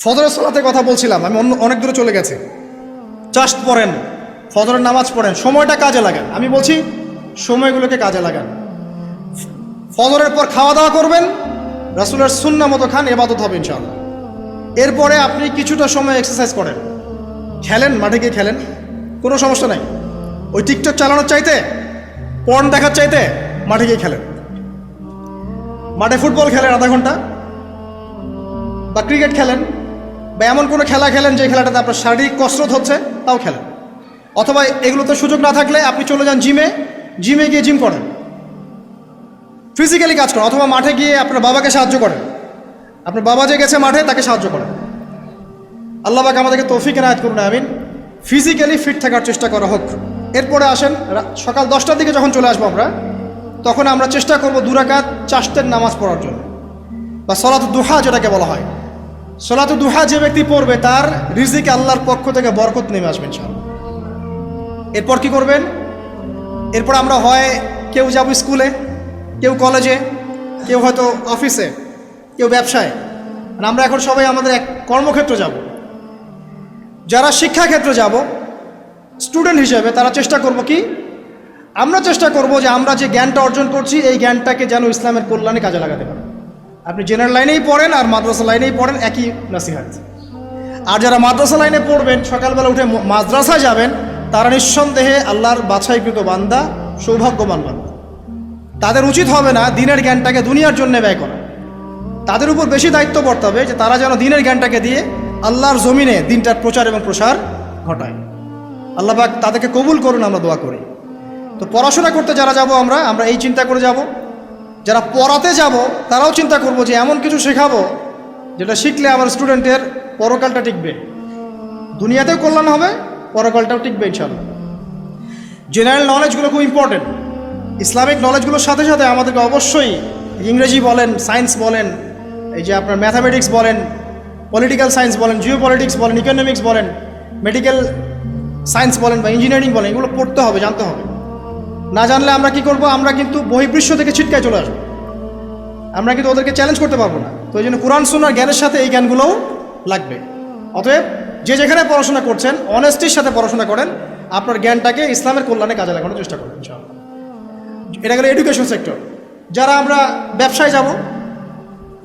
ফজরের সলাতে কথা বলছিলাম, আমি অন্য অনেক দূরে চলে গেছি। চাষ্ট পড়েন, ফজরের নামাজ পড়েন, সময়টা কাজে লাগান। আমি বলছি, সময়গুলোকে কাজে লাগান। ফজরের পর খাওয়া দাওয়া করবেন, রাসুলের সুন্না মতো খান এবাদত হবে ইনশাআল্লাহ। এরপরে আপনি কিছুটা সময় এক্সারসাইজ করেন। খেলেন, মাঠে গিয়ে খেলেন, কোনো সমস্যা নাই। ওই টিকটক চালানোর চাইতে পর্ন দেখার চাইতে, মাঠে গিয়ে খেলেন। মাঠে ফুটবল খেলেন আধা ঘণ্টা, বা ক্রিকেট খেলেন বা এমন কোনো খেলা খেলেন যে খেলাটাতে আপনার শারীরিক কসরত হচ্ছে, তাও খেলেন। অথবা এগুলোতে সুযোগ না থাকলে আপনি চলে যান জিমে জিমে গিয়ে জিম করেন। ফিজিক্যালি কাজ করেন, অথবা মাঠে গিয়ে আপনার বাবাকে সাহায্য করেন। আপনার বাবা যে গেছে মাঠে, তাকে সাহায্য করেন। আল্লাহ আমাদেরকে তৌফিক এনায়ত করুন, আমিন। ফিজিক্যালি ফিট থাকার চেষ্টা করা হোক। এরপরে আসেন সকাল দশটার দিকে যখন চলে আসব আমরা, তখন আমরা চেষ্টা করব দুরাকাত চাষতের নামাজ পড়ার জন্য, বা সলাত দুহা যেটাকে বলা হয়। সলাত দুহা যে ব্যক্তি পড়বে, তার রিজিক আল্লাহর পক্ষ থেকে বরকত নেমে আসবেন ইনশাআল্লাহ। এরপর কি করবেন? এরপর আমরা হয় কেউ যাব স্কুলে, কেউ কলেজে, কেউ হয়তো অফিসে, কেউ ব্যবসায়। আর আমরা এখন সবাই আমাদের এক কর্মক্ষেত্র যাব। যারা শিক্ষাক্ষেত্রে যাব, স্টুডেন্ট হিসেবে তারা চেষ্টা করব কি? আমরা চেষ্টা করব যে আমরা যে জ্ঞানটা অর্জন করছি, এই জ্ঞানটাকে যেন ইসলামের কল্যাণে কাজে লাগাতে পারি। আপনি জেনারেল লাইনেই পড়েন আর মাদ্রাসা লাইনেই পড়েন, একই নাসিহাত। আর যারা মাদ্রাসা লাইনে পড়বেন, সকালবেলা উঠে ম- মাদ্রাসায় যাবেন, তারা নিঃসন্দেহে আল্লাহর বাছাইকৃত বান্দা, সৌভাগ্যবান বান্দা। তাদের উচিত হবে না দিনের জ্ঞানটাকে দুনিয়ার জন্য ব্যয় করা। তাদের উপর বেশি দায়িত্ব হবে যে তারা যেন দিনের জ্ঞানটাকে দিয়ে আল্লাহর জমিনে দিনটার প্রচার এবং প্রসার ঘটায়। আল্লাহ তাদেরকে কবুল করুন, আমরা দোয়া করি। তো পড়াশোনা করতে যারা যাব আমরা আমরা এই চিন্তা করে যাব। যারা পড়াতে যাব, তারাও চিন্তা করব যে এমন কিছু শেখাবো যেটা শিখলে আমার স্টুডেন্টের পরকালটা টিকবে। দুনিয়াতেও কল্যাণ হবে, পরকালটাও টিকবে ইনশাল্লাহ জেনারেল নলেজগুলো খুব ইম্পর্টেন্ট ইসলামিক নলেজগুলোর সাথে সাথে আমাদেরকে অবশ্যই ইংরেজি বলেন সায়েন্স বলেন, এই যে আপনার ম্যাথামেটিক্স বলেন পলিটিক্যাল সায়েন্স বলেন জিও পলিটিক্স বলেন ইকোনমিক্স বলেন মেডিকেল সায়েন্স বলেন বা ইঞ্জিনিয়ারিং বলেন, এগুলো পড়তে হবে, জানতে হবে। না জানলে আমরা কি করব? আমরা কিন্তু বহির্বিশ্ব থেকে ছিটকায় চলে আসব। আমরা কিন্তু ওদেরকে চ্যালেঞ্জ করতে পারব না। তো এই জন্য কোরআন, সুন্নার জ্ঞানের সাথে এই জ্ঞানগুলোও লাগবে। অতএব যে যেখানে পড়াশোনা করছেন অনেস্টির সাথে পড়াশোনা করেন, আপনার জ্ঞানটাকে ইসলামের কল্যাণে কাজে লাগানোর চেষ্টা করবেন এটা গেল এডুকেশন সেক্টর যারা আমরা ব্যবসায় যাব,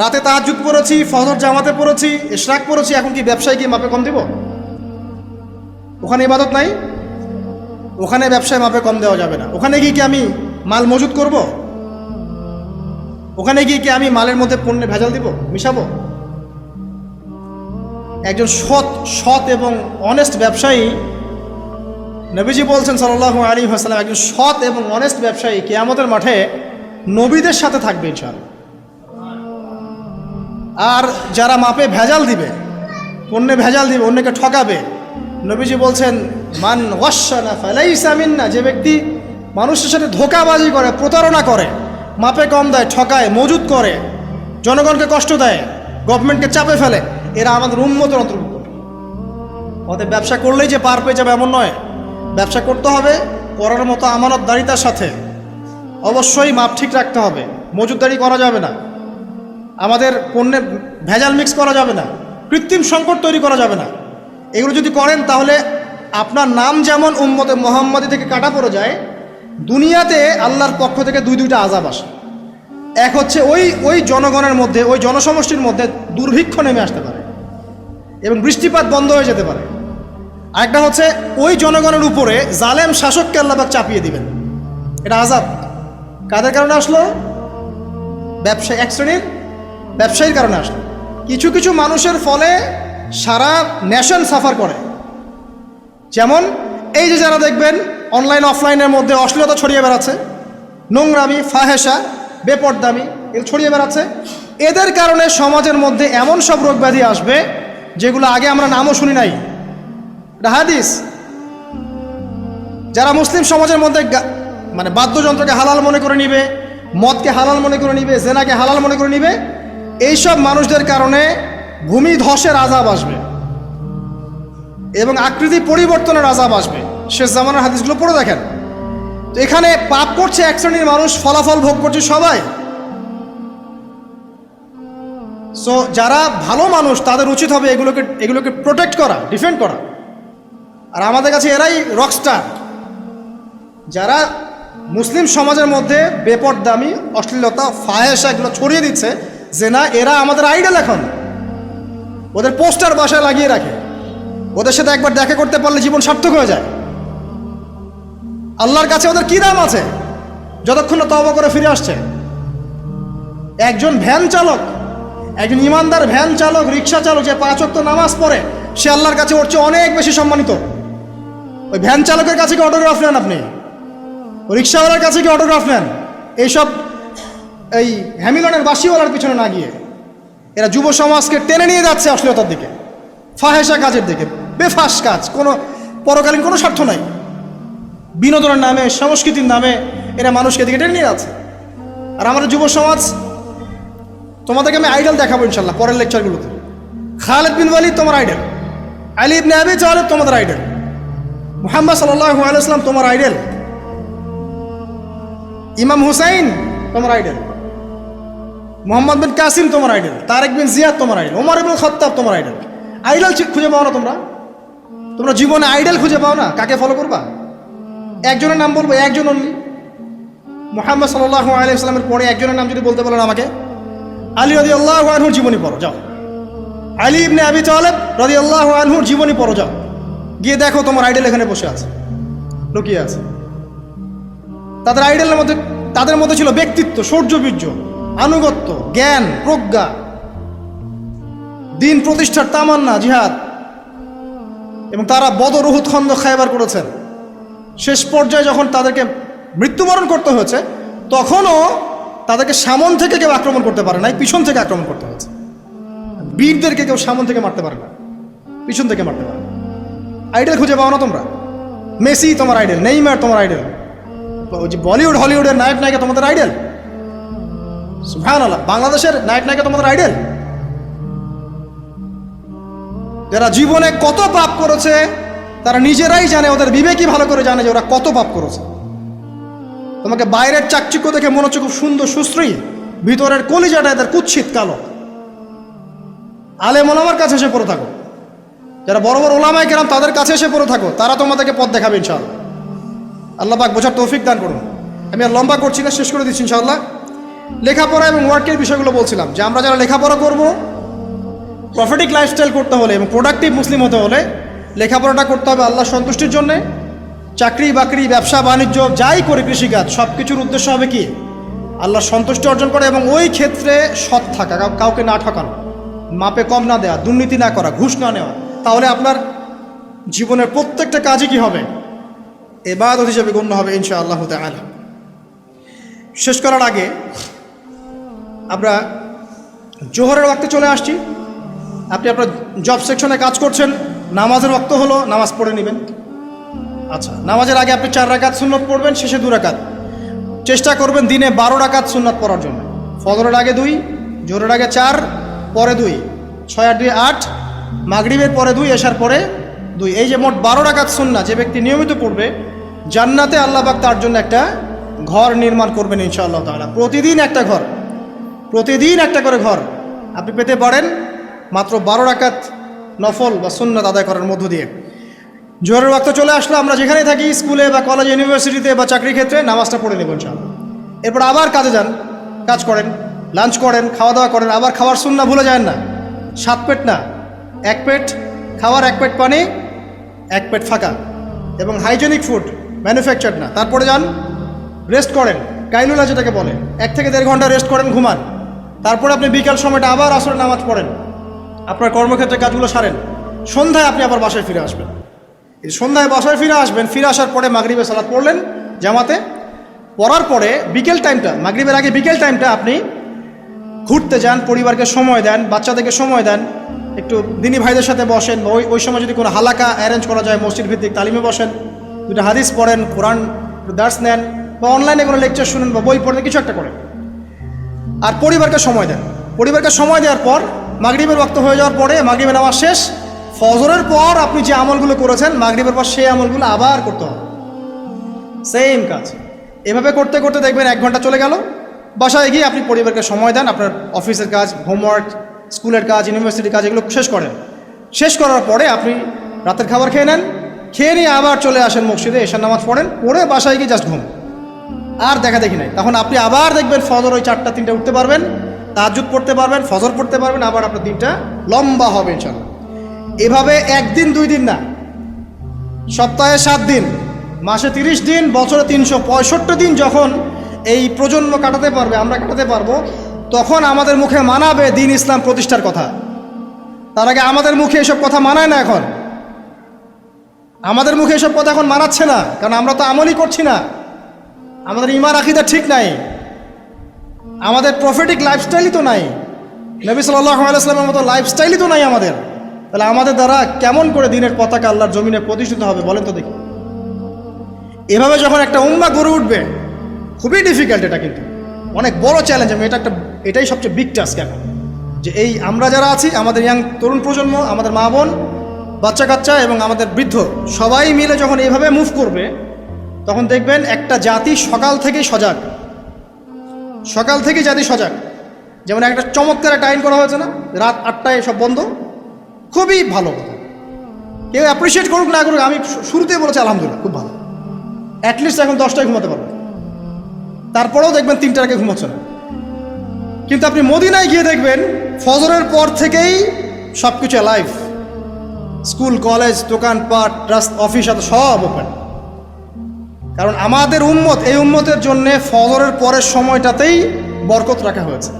রাতে তাহাজুদ পড়েছি, ফজর জামাতে পড়েছি, ইশরাক পড়েছি, এখন কি ব্যবসায় গিয়ে মাপে কম দিব? ওখানে ইবাদত নাই? ওখানে ব্যবসায় মাপে কম দেওয়া যাবে না। ওখানে গিয়ে কি আমি মাল মজুত করব? ওখানে গিয়ে কি আমি মালের মধ্যে পণ্যে ভেজাল দিব? মিশাবো? একজন সৎ সৎ এবং অনেস্ট ব্যবসায়ী নবীজি বলছেন সাল্লাহ আলী হাসালাম একজন সৎ এবং অনেস্ট ব্যবসায়ী কেয়ামতের মাঠে নবীদের সাথে থাকবে ইনশাআল্লাহ। আর যারা মাপে ভেজাল দিবে, পণ্যে ভেজাল দিবে, অন্যকে ঠকাবে নবীজি বলছেন, মান ওয়াসানা ফালাইসামিন না যে ব্যক্তি মানুষের সাথে ধোকাবাজি করে, প্রতারণা করে, মাপে কম দেয়, ঠকায়, মজুদ করে, জনগণকে কষ্ট দেয়, গভর্নমেন্টকে চাপে ফেলে, এরা আমাদের উন্মতের অন্তর্ভুক্ত। অতএব ব্যবসা করলেই যে পার পেয়ে যাবে এমন নয়। ব্যবসা করতে হবে করার মতো আমানতদারিতার সাথে। অবশ্যই মাপ ঠিক রাখতে হবে। মজুদদারি করা যাবে না। আমাদের পণ্যের ভেজাল মিক্স করা যাবে না। কৃত্রিম সংকট তৈরি করা যাবে না। এগুলো যদি করেন, তাহলে আপনার নাম যেমন উম্মতে মোহাম্মদী থেকে কাটা পড়ে যায়, দুনিয়াতে আল্লাহর পক্ষ থেকে দুই দুইটা আজাব আসে। এক হচ্ছে ওই ওই জনগণের মধ্যে, ওই জনসমষ্টির মধ্যে দুর্ভিক্ষ নেমে আসতে পারে এবং বৃষ্টিপাত বন্ধ হয়ে যেতে পারে। আরেকটা হচ্ছে ওই জনগণের উপরে জালেম শাসককে আল্লাহবাক চাপিয়ে দিবেন। এটা আজাব কাদের কারণে আসলো? ব্যবসায়ী এক শ্রেণির ব্যবসায়ীর কারণে আসলো। কিছু কিছু মানুষের ফলে সারা নেশন সাফার করে। যেমন এই যে যারা দেখবেন অনলাইন অফলাইনের মধ্যে অশ্লীলতা ছড়িয়ে বেড়াচ্ছে, নোংরামি, ফাহেসা, বেপরদামি এগুলো ছড়িয়ে বেড়াচ্ছে, এদের কারণে সমাজের মধ্যে এমন সব রোগ ব্যাধি আসবে যেগুলো আগে আমরা নামও শুনি নাই। এটা হাদিস। যারা মুসলিম সমাজের মধ্যে মানে বাদ্যযন্ত্রকে হালাল মনে করে নিবে, মদকে হালাল মনে করে নিবে, জেনাকে হালাল মনে করে নিবে, এইসব মানুষদের কারণে ভূমি ধসের আজাব আসবে এবং আকৃতি পরিবর্তনের আজাব আসবে। শেষ জামানার হাদিসগুলো পড়ে দেখেন। তো এখানে পাপ করছে এক শ্রেণির মানুষ, ফলাফল ভোগ করছে সবাই। সো যারা ভালো মানুষ, তাদের উচিত হবে এগুলোকে এগুলোকে প্রোটেক্ট করা ডিফেন্ড করা। আর আমাদের কাছে এরাই রকস্টার যারা মুসলিম সমাজের মধ্যে বেপরদামি, অশ্লীলতা ফাহেসা এগুলো ছড়িয়ে দিচ্ছে যে না এরা আমাদের আইডল এখন। ওদের পোস্টার বাসায় লাগিয়ে রাখে। ওদের সাথে একবার দেখা করতে পারলে জীবন সার্থক হয়ে যায়। আল্লাহর কাছে ওদের কি দাম আছে? যতক্ষণ না তবা করে ফিরে আসছে। একজন ভ্যান চালক, একজন ইমানদার ভ্যান চালক রিক্সা চালক যে পাঁচ ওয়াক্ত নামাজ পড়ে, সে আল্লাহর কাছে ওর চেয়ে অনেক বেশি সম্মানিত। ওই ভ্যান চালকের কাছে কি অটোগ্রাফ নেন আপনি? রিক্সাওয়ালার কাছে কি অটোগ্রাফ নেন? এইসব এই হ্যামিলনের বাসিওয়ালার পিছনে না গিয়ে। এরা যুব সমাজকে টেনে নিয়ে যাচ্ছে অশ্লীলতার দিকে ফাহেসা কাজের দিকে, বেফাস কাজ, কোনো পরকালীন কোনো স্বার্থ নাই। বিনোদনের নামে, সংস্কৃতির নামে এরা মানুষকে দিকে টেনে নিয়ে যাচ্ছে। আর আমাদের যুব সমাজ, তোমাদেরকে আমি আইডল দেখাবো ইনশাল্লাহ পরের লেকচারগুলোতে খালেদ বিন ওয়ালিদ তোমার আইডল আলী ইবনে আবি তালেব তোমাদের আইডল মুহাম্মদ সাল্লাল্লাহু আলাইহি সাল্লাম তোমার আইডল ইমাম হুসাইন তোমার আইডল মোহাম্মদ বিন কাসিম তোমার আইডল তারেক বিন জিয়াদ তোমার আইডল ওমর ইবুল খত্তাব তোমার আইডল আইডল খুঁজে পাও না তোমরা? তোমরা জীবনে আইডল খুঁজে পাও না? কাকে ফলো করবা? একজনের নাম বলব, একজন অনলি মোহাম্মদ সাল্লাহ আলাইসালামের পরে একজনের নাম যদি বলতে বলেন আমাকে। আলী রদি আল্লাহ আনহুর জীবনী পড়ো, যাও। আলী ইবনে আবি তালেব রদি আল্লাহ আনহুর জীবনী পড়ো, যাও। গিয়ে দেখো তোমার আইডল এখানে বসে আছে, লুকিয়ে আছে। তাদের আইডলের মধ্যে তাদের মধ্যে ছিল ব্যক্তিত্ব সৌর্যবীর্য আনুগত্য, জ্ঞান, প্রজ্ঞা। দিন প্রতিষ্ঠার তামান্না, জিহাদ। এবং তারা বদর উহুদ খন্দ খাইবার করেছেন। শেষ পর্যায়ে যখন তাদেরকে মৃত্যুবরণ করতে হয়েছে, তখনও তাদেরকে সামন থেকে কেউ আক্রমণ করতে পারে নাই পিছন থেকে আক্রমণ করতে হয়েছে। বীরদেরকে কেউ সামন থেকে মারতে পারে না, পিছন থেকে মারতে পারে না। আইডেল খুঁজে পাও না তোমরা? মেসি তোমার আইডেল, নেইমার তোমার আইডেল। ওই যে বলিউড, হলিউডের নায়ক নায়িকা তোমাদের আইডেল। আল্লাহ বাংলাদেশের নায়ক নায়িকা তোমাদের আইডেল যারা জীবনে কত পাপ করেছে, তারা নিজেরাই জানে, ওদের বিবেকই ভালো করে জানে যে ওরা কত পাপ করেছে। তোমাকে বাইরের চাকচিক্য দেখে মনে হচ্ছে খুব সুন্দর সুশ্রী, ভিতরের কলিজাটা এদের কুচ্ছিত কালো। আলে মোলামার কাছে এসে পড়ে থাকো। যারা বড় বড় ওলামায় কেরাম তাদের কাছে এসে পড়ে থাকো, তারা তোমাদেরকে পথ দেখাবে ইনশাআল্লাহ। আল্লাহ পাক বোঝার তৌফিক দান করুন। আমি আর লম্বা করছি না, শেষ করে দিচ্ছি ইনশাআল্লাহ। লেখাপড়া এবং ওয়ার্কের বিষয়গুলো বলছিলাম, যে আমরা যারা লেখাপড়া করব প্রফিটিক লাইফস্টাইল করতে হলে এবং প্রোডাক্টিভ মুসলিম হতে হলে লেখাপড়াটা করতে হবে আল্লাহ সন্তুষ্টির জন্যে। চাকরি বাকরি, ব্যবসা, বাণিজ্য, যাই করে কৃষিকাজ সব কিছুর উদ্দেশ্য হবে কি? আল্লাহ সন্তুষ্টি অর্জন করে এবং ওই ক্ষেত্রে সৎ থাকা কাউকে না ঠকানো, মাপে কম না দেওয়া দুর্নীতি না করা, ঘুষ না নেওয়া। তাহলে আপনার জীবনের প্রত্যেকটা কাজই কি হবে? এবাদত হিসেবে গণ্য হবে ইনশা আল্লাহ আলা শেষ করার আগে আমরা জোহরের ওয়াক্তে চলে আসছি। আপনি আপনার জব সেকশনে কাজ করছেন। নামাজের ওয়াক্ত হলো, নামাজ পড়ে নেবেন। আচ্ছা নামাজের আগে আপনি চার রাকাত সুন্নত পড়বেন, শেষে দু রাকাত। চেষ্টা করবেন দিনে বারো রাকাত সুন্নত পড়ার জন্য। ফজরের আগে দুই জোরের আগে চার, পরে দুই। ছয় আট দুই আট, মাগরিবের পরে দুই এসার পরে দুই। এই যে মোট বারো রাকাত সুন্না যে ব্যক্তি নিয়মিত পড়বে, জান্নাতে আল্লাহ আল্লাহবাক তার জন্য একটা ঘর নির্মাণ করবেন ইনশাআল্লাহ তাআলা। প্রতিদিন একটা ঘর। প্রতিদিন একটা করে ঘর। আপনি পেতে পারেন মাত্র বারো রাকাত নফল বা সুন্নাত আদায় করার মধ্য দিয়ে। জোহরের ওয়াক্ত চলে আসলো, আমরা যেখানে থাকি, স্কুলে বা কলেজ ইউনিভার্সিটিতে বা চাকরি ক্ষেত্রে নামাজটা পড়ে নেব ইনশাআল্লাহ। এরপর আবার কাজে যান, কাজ করেন লাঞ্চ করেন খাওয়া দাওয়া করেন, আবার খাওয়ার সুন্না ভুলে যায় না। সাত পেট না, এক পেট, খাওয়ার এক পেট পানি, এক পেট ফাঁকা। এবং হাইজেনিক ফুড ম্যানুফ্যাকচার না। তারপরে যান রেস্ট করেন কাইলুলা যেটাকে বলে, এক থেকে দেড় ঘণ্টা রেস্ট করেন, ঘুমান। তারপরে আপনি বিকাল সময়টা আবার আসরে নামাজ পড়েন। আপনার কর্মক্ষেত্রে কাজগুলো সারেন। সন্ধ্যায় আপনি আবার বাসায় ফিরে আসবেন। সন্ধ্যায় বাসায় ফিরে আসবেন, ফিরে আসার পরে মাগরিবের সালাদ পড়লেন জামাতে। পড়ার পরে বিকেল টাইমটা, মাগরিবের আগে বিকেল টাইমটা আপনি ঘুরতে যান, পরিবারকে সময় দেন, বাচ্চাদেরকে সময় দেন। একটু দিনী ভাইদের সাথে বসেন ওই ওই সময় যদি কোনো হালাকা অ্যারেঞ্জ করা যায় মসজিদ ভিত্তিক তালিমে বসেন দুটো হাদিস পড়েন, কোরআন দার্স নেন বা অনলাইনে কোনো লেকচার শুনেন বা বই পড়েন, কিছু একটা করেন। আর পরিবারকে সময় দেন পরিবারকে সময় দেওয়ার পর মাগরিবের রক্ত হয়ে যাওয়ার পরে মাগরিবের নামাজ শেষ। ফজরের পর আপনি যে আমলগুলো করেছেন, মাগরিবের পর সেই আমলগুলো আবার করতে হবে। সেম কাজ। এভাবে করতে করতে দেখবেন এক ঘণ্টা চলে গেল। বাসায় গিয়ে আপনি পরিবারকে সময় দেন, আপনার অফিসের কাজ, হোমওয়ার্ক, স্কুলের কাজ, ইউনিভার্সিটির কাজ, এগুলো শেষ করেন। শেষ করার পরে আপনি রাতের খাবার খেয়ে নেন। খেয়ে নিয়ে আবার চলে আসেন মসজিদে, এশার নামাজ পড়েন, পড়ে বাসায় গিয়ে জাস্ট ঘুম। আর দেখা দেখি নাই। তখন আপনি আবার দেখবেন ফজর ওই চারটা, তিনটা উঠতে পারবেন তাজুদ পড়তে পারবেন, ফজর পড়তে পারবেন, আবার আপনার দিনটা লম্বা হবে ইনশাল্লাহ এভাবে একদিন, দুই দিন না। সপ্তাহে সাত দিন, মাসে তিরিশ দিন, বছরে তিনশো পঁয়ষট্টি দিন যখন এই প্রজন্ম কাটাতে পারবে, আমরা কাটাতে পারব, তখন আমাদের মুখে মানাবে দিন ইসলাম প্রতিষ্ঠার কথা। তার আগে আমাদের মুখে এসব কথা মানায় না এখন। আমাদের মুখে এসব কথা এখন মানাচ্ছে না, কারণ আমরা তো আমলই করছি না। আমাদের ইমান আকিদা ঠিক নাই। আমাদের প্রফেটিক লাইফস্টাইলই তো নাই। নবী সাল্লাহ আলাইসলামের মতো লাইফস্টাইলই তো নাই আমাদের। তাহলে আমাদের দ্বারা কেমন করে দিনের পতাকা আল্লাহর জমিনে প্রতিষ্ঠিত হবে বলেন তো দেখি। এভাবে যখন একটা উম্মা গড়ে উঠবে, খুবই ডিফিকাল্ট এটা কিন্তু। অনেক বড় চ্যালেঞ্জ আমি এটা একটা, এটাই সবচেয়ে বিগ টাস্ক এখন। যে এই আমরা যারা আছি, আমাদের ইয়াং তরুণ প্রজন্ম, আমাদের মা বোন বাচ্চা কাচ্চা এবং আমাদের বৃদ্ধ, সবাই মিলে যখন এইভাবে মুভ করবে তখন দেখবেন একটা জাতি সকাল থেকেই সজাগ। সকাল থেকেই জাতি সজাগ। যেমন একটা চমৎকার আইন করা হয়েছে না? রাত আটটায় সব বন্ধ। খুবই ভালো কথা। কেউ অ্যাপ্রিসিয়েট করুক, না করুক, আমি শুরুতে বলেছি আলহামদুলিল্লাহ, খুব ভালো। অ্যাটলিস্ট এখন দশটায় ঘুমাতে পারব। তারপরেও দেখবেন তিনটার আগে ঘুমাচ্ছে না। কিন্তু আপনি মদিনায় গিয়ে দেখবেন, ফজরের পর থেকেই সব কিছু লাইফ স্কুল, কলেজ, দোকানপাট, রাস্তা অফিস এত সব ওপেন কারণ আমাদের উম্মত এই উম্মতের জন্য ফজরের পরের সময়টাতেই বরকত রাখা হয়েছে।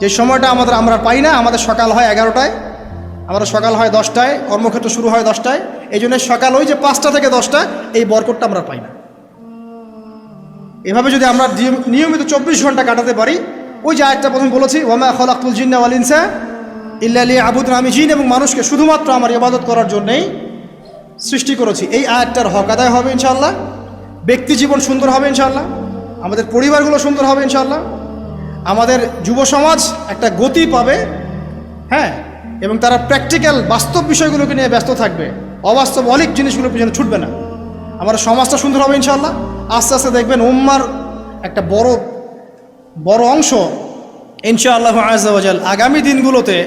যে সময়টা আমাদের আমরা পাই না, আমাদের সকাল হয় এগারোটায়, আমাদের সকাল হয় দশটায়, কর্মক্ষেত্র শুরু হয় দশটায়, এই জন্য সকাল ওই যে পাঁচটা থেকে দশটা এই বরকতটা আমরা পাই না। এভাবে যদি আমরা নিয়ম- নিয়মিত চব্বিশ ঘণ্টা কাটাতে পারি, ওই যে আয়টা প্রথম বলেছি ওয়ামা খলাকুল জিন্না ওয়ালিনসা ইল্লালি আবুদুন আমি জিন এবং মানুষকে শুধুমাত্র আমার ইবাদত করার জন্যেই সৃষ্টি করেছি। এই আয়াতটার হক আদায় হবে ইনশাল্লাহ ব্যক্তি জীবন সুন্দর হবে ইনশাল্লাহ আমাদের পরিবারগুলো সুন্দর হবে ইনশাল্লাহ আমাদের যুব সমাজ একটা গতি পাবে হ্যাঁ? এবং তারা প্র্যাকটিক্যাল বাস্তব বিষয়গুলোকে নিয়ে ব্যস্ত থাকবে। অবাস্তব অনেক জিনিসগুলোর পিছনে ছুটবে না। আমাদের সমাজটা সুন্দর হবে ইনশাল্লাহ আস্তে আস্তে দেখবেন উম্মার একটা বড় বড় অংশ ইনশাআল্লাহ আজাল আগামী দিনগুলোতে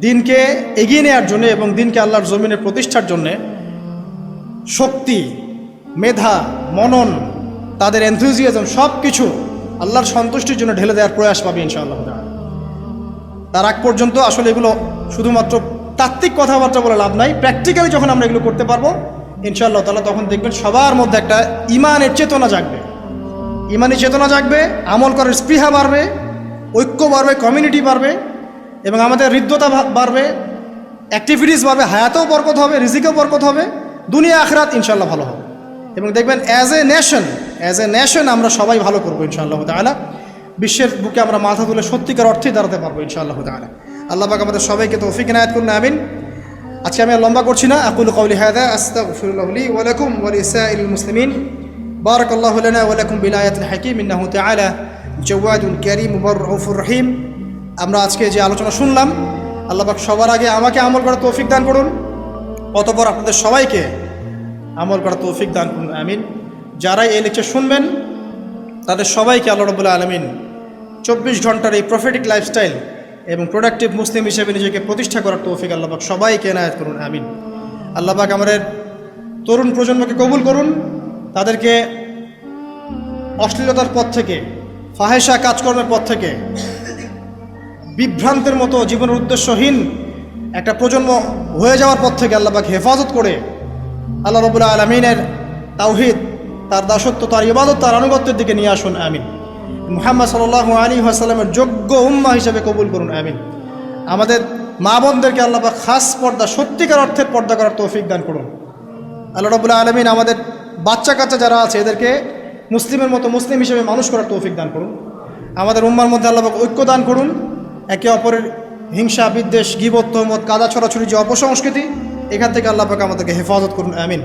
দিনকে এগিয়ে নেওয়ার জন্য এবং দিনকে আল্লাহর জমিনে প্রতিষ্ঠার জন্যে শক্তি মেধা, মনন, তাদের এনথুজিয়াজম সব কিছু আল্লাহর সন্তুষ্টির জন্য ঢেলে দেওয়ার প্রয়াস পাবে ইনশাআল্লাহ তার আগ পর্যন্ত আসলে এগুলো শুধুমাত্র তাত্ত্বিক কথাবার্তা বলে লাভ নাই প্র্যাকটিক্যালি যখন আমরা এগুলো করতে পারব, ইনশাআল্লাহ তাহলে তখন দেখবেন সবার মধ্যে একটা ইমানের চেতনা জাগবে। ইমানি চেতনা জাগবে, আমল করার স্পৃহা বাড়বে, ঐক্য বাড়বে কমিউনিটি বাড়বে এবং আমাদের হৃদ্যতা বাড়বে অ্যাক্টিভিটিস বাড়বে, হায়াতেও বরকত হবে, রিজিকেও বরকত হবে দুনিয়া আখরাত ইনশাল্লাহ ভালো হবে। এবং দেখবেন as a nation as a nation আমরা সবাই ভালো করবো ইনশাআল্লাহ তালা বিশ্বের বুকে আমরা মাথা তুলে সত্যিকার অর্থেই দাঁড়াতে পারবো ইনশাআল্লাহ তালা আল্লাহ পাক আমাদের সবাইকে তৌফিক এনায়াত করুন আমিন আজকে আমি আর লম্বা করছি না আকুল কৌলি হায়দা আস্তাগফিরুল্লাহ লি ওয়া লাকুম ওয়া লিসাইরিল মুসলিমিন بارك الله لنا ولكم بالآية الحكيم إنه تعالى جواد كريم رؤوف رحيم আমরা আজকে যে আলোচনা শুনলাম আল্লাহ পাক সবার আগে আমাকে আমল করার তৌফিক দান করুন অতপর আপনাদের সবাইকে আমল করা তৌফিক দান করুন, আমিন। যারাই এই লেকচার শুনবেন, তাদের সবাইকে আল্লাহ রবুল্লাহ আলমিন চব্বিশ ঘণ্টার এই প্রফেটিক লাইফস্টাইল এবং প্রোডাক্টিভ মুসলিম হিসেবে নিজেকে প্রতিষ্ঠা করার তৌফিক আল্লাহবাক সবাইকে এনায়ত করুন, আমিন। আল্লাহবাক আমাদের তরুণ প্রজন্মকে কবুল করুন, তাদেরকে অশ্লীলতার পথ থেকে ফাহেসা কাজকর্মের পথ থেকে, বিভ্রান্তের মতো জীবনের উদ্দেশ্যহীন একটা প্রজন্ম হয়ে যাওয়ার পথ থেকে আল্লাহবাক হেফাজত করে আল্লাহ রবুল্লাহ আলমিনের তাওহিদ, তার দাসত্ব, তার ইবাদত, তার আনুগত্যের দিকে নিয়ে আসুন, আমিন। মুহাম্মদ সাল আলী আসাল্লামের যোগ্য উম্মা হিসেবে কবুল করুন, আমিন। আমাদের মা বোনদেরকে আল্লাহ খাস পর্দা, সত্যিকার অর্থের পর্দা করার তৌফিক দান করুন। আল্লাহ রবুল্লাহ আলমিন আমাদের বাচ্চা কাচ্চা যারা আছে, এদেরকে মুসলিমের মতো মুসলিম হিসেবে মানুষ করার তৌফিক দান করুন। আমাদের উম্মার মধ্যে আল্লাহ ঐক্য দান করুন। একে অপরের হিংসা, বিদ্বেষ, গিবত কাদা, ছড়াছড়ি যে অপসংস্কৃতি এখান থেকে আল্লাহ পাক আমাদেরকে হেফাজত করুন আমিন।